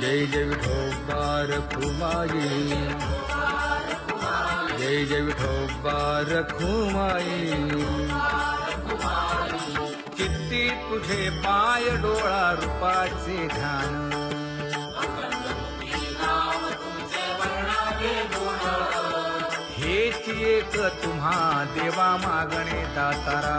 जय जय विठोबार खुमाई जय जय विठोबार खुमाई किती तुझे पाय डोळा रूपाचे ध्यान हेच एक तुम्हा देवा मागणे दातारा।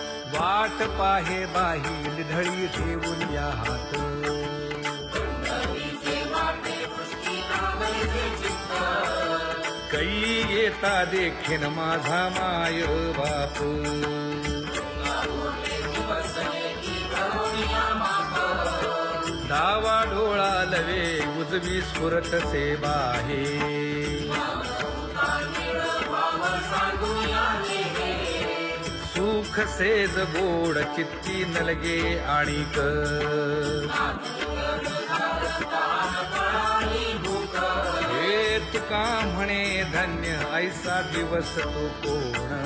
वाट पाहे बाही ढळी ठेवून या हात. कै येता देखीन माझा माय बाप. डावा डोळा लवे उजवी स्फुरत से बाहे सुख सेज गोड चित्ती नलगे आणिक. हे तुका म्हणे धन्य ऐसा दिवस तो कोण?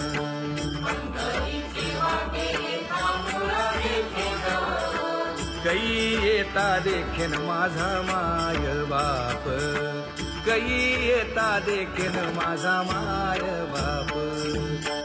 कै येता देखेन माझा माय बाप. कै येता देखेन माझा माय बाप.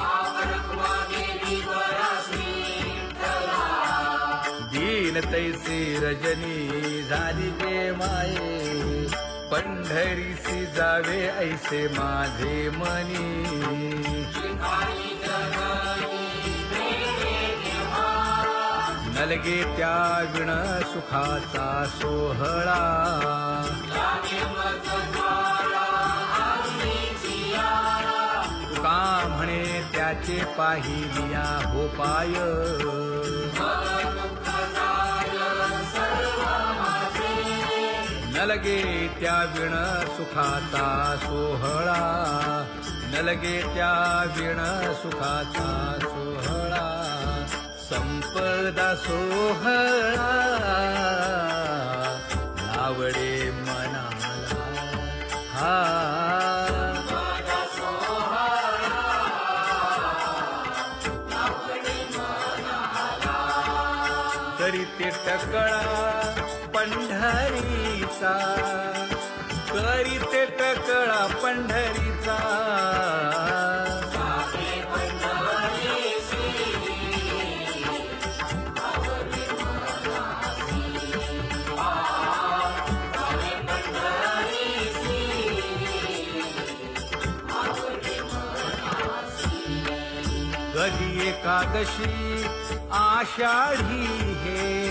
तैसी रजनी झाली ते माये पंढरीसी जावे ऐसे माझे मनी. नलगे त्या विण सुखाचा सोहळा. का म्हणे त्याचे पाहिलिया हो पाय नलगे त्या विण सुखाचा सोहळा. नलगे त्या विण सुखाचा सोहळा. संपदा सोहळा. आवडे मनाला. हा. तरी ते टकळा. पंढरीचा करीते टकळा पंढरीचा. कधी एकादशी आषाढी हे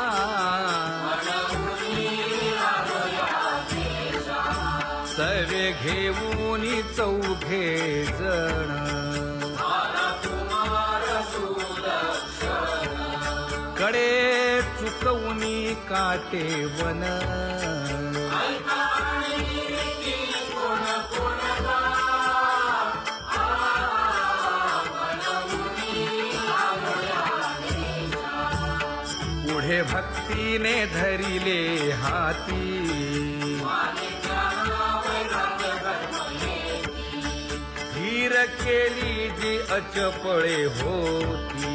सवे घेऊन चौघे जण. कडे चुकवणी काटे वन. पुढे भक्तीने धरिले हाती. केली जी अचपळे होती.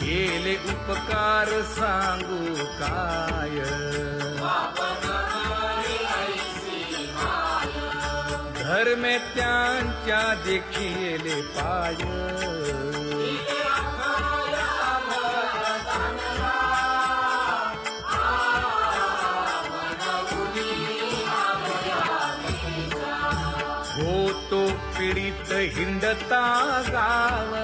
केले उपकार सांगू काय? धर्मे त्यांच्या देखील पाय. होतो हिंडता गाव.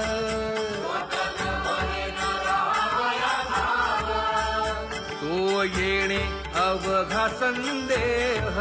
तो येणे अवघा संदेह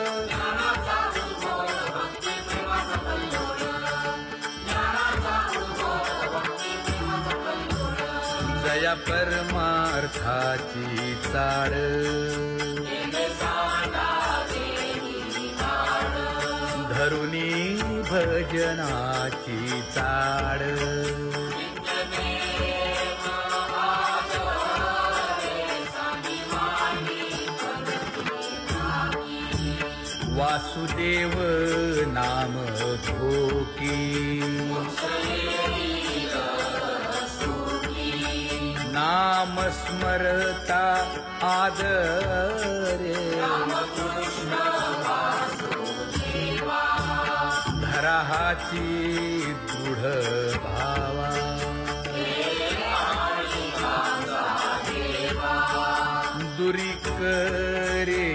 या परमार्थाची चाळ. धरुणी भजनाची चाळ. वासुदेव नाम धोकी. नाम स्मरता आदरे धरा हाची दृढ भावा। दुरी करे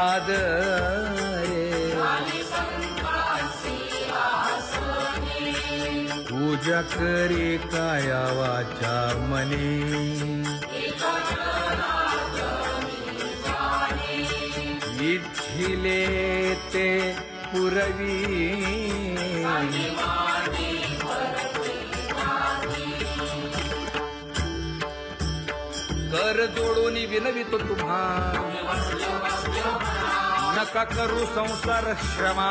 आदरे पूजा करे काया वाचा मने। इच्छिले ते पुरवी। कर जोडून विनवितो तुम्हा। नका करू संसार श्रमा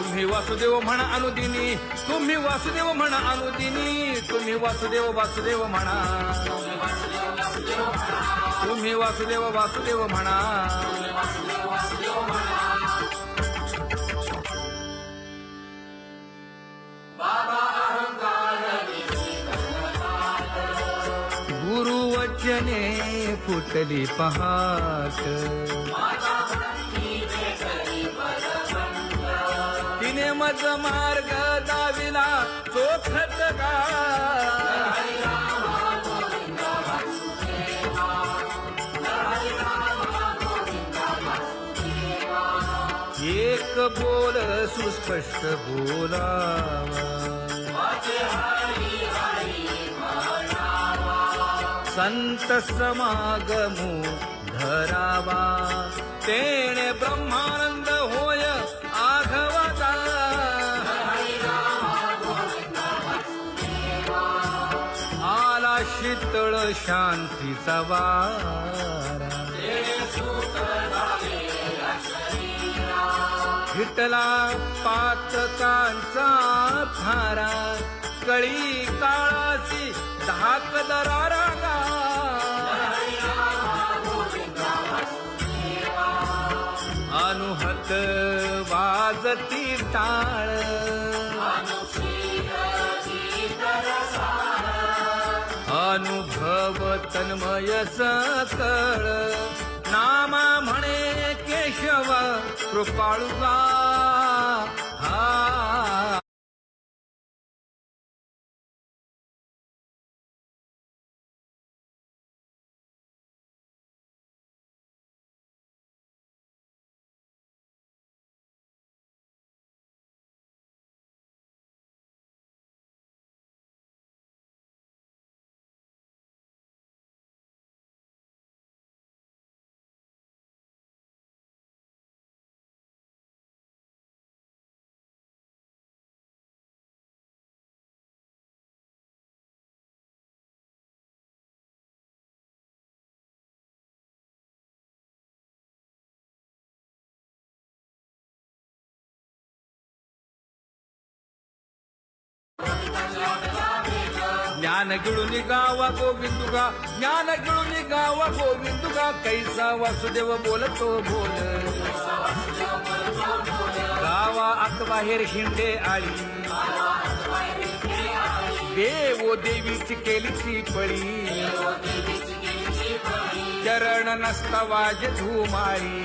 तुम्ही वासुदेव म्हणा अनुदिनी तुम्ही वासुदेव म्हणा अनुदिनी तुम्ही वासुदेव वासुदेव म्हणा. तुम्ही वासुदेव वासुदेव म्हणा. गुरुवचने फुटली पहाट. तिने मार्ग दाविला चोखत का एक बोल सुस्पष्ट बोलावा. संत समागमो धरावा. तेणे ब्रह्मानंद होय आघवा. शांतीचा वारा. हिटला पाचकांचा थारा कळी काळाची धाक दरारा गा अनुहत वाजती टाळ. अनुभव तन्मय सकळ. नामा म्हणे केशव कृपाळुगा ज्ञान गिळून गावा गोविंदुगा ज्ञान गिळून गावा गोविंदुगा. कैसा वासुदेव बोलतो बोल. गावा आत बाहेर हिंडे आळी देवो देवीची केलीची पळी. चरण नसता वाज धुमाळी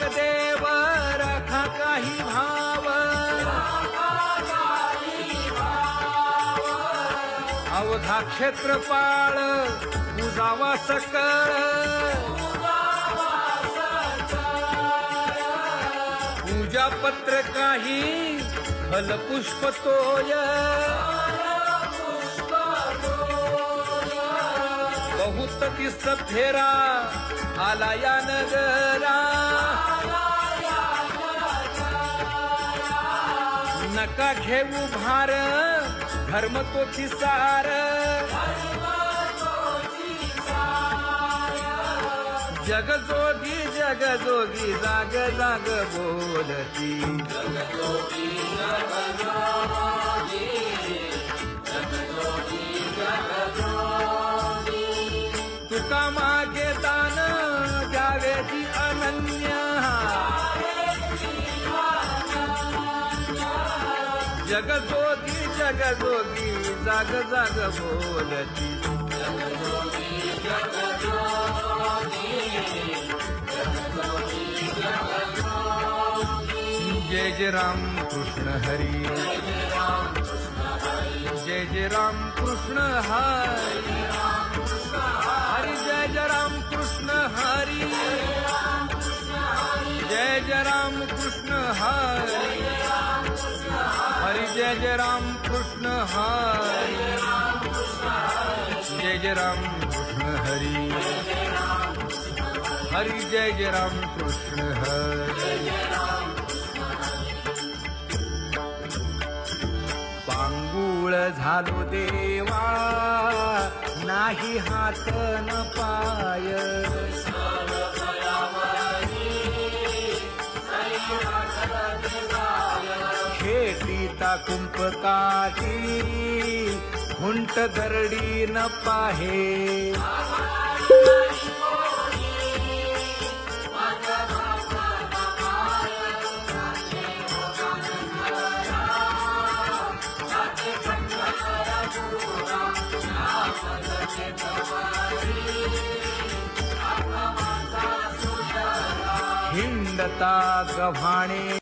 जगदेव राखा काही भाव अवधा क्षेत्रपाळ उजावा सकळ. पूजा पत्र काही फलपुष्प तोय. बहुत तिस फेरा आला या नगरा. नका घेऊ भार धर्म तो सार जग जोगी जग जोगी जाग जाग बोलती. जगजोगी जगजोगी जाग जाग बोलती. जय जय राम कृष्ण हरी. जय जय राम कृष्ण हरी. जय जय राम कृष्ण हरी। हरी जय जय राम कृष्ण हरी। पांगुळ झालो देवा नाही हात न पाय। खेटीता कुंपकाठी हुंट दरडी न पाहे. हिंडता गव्हाणे.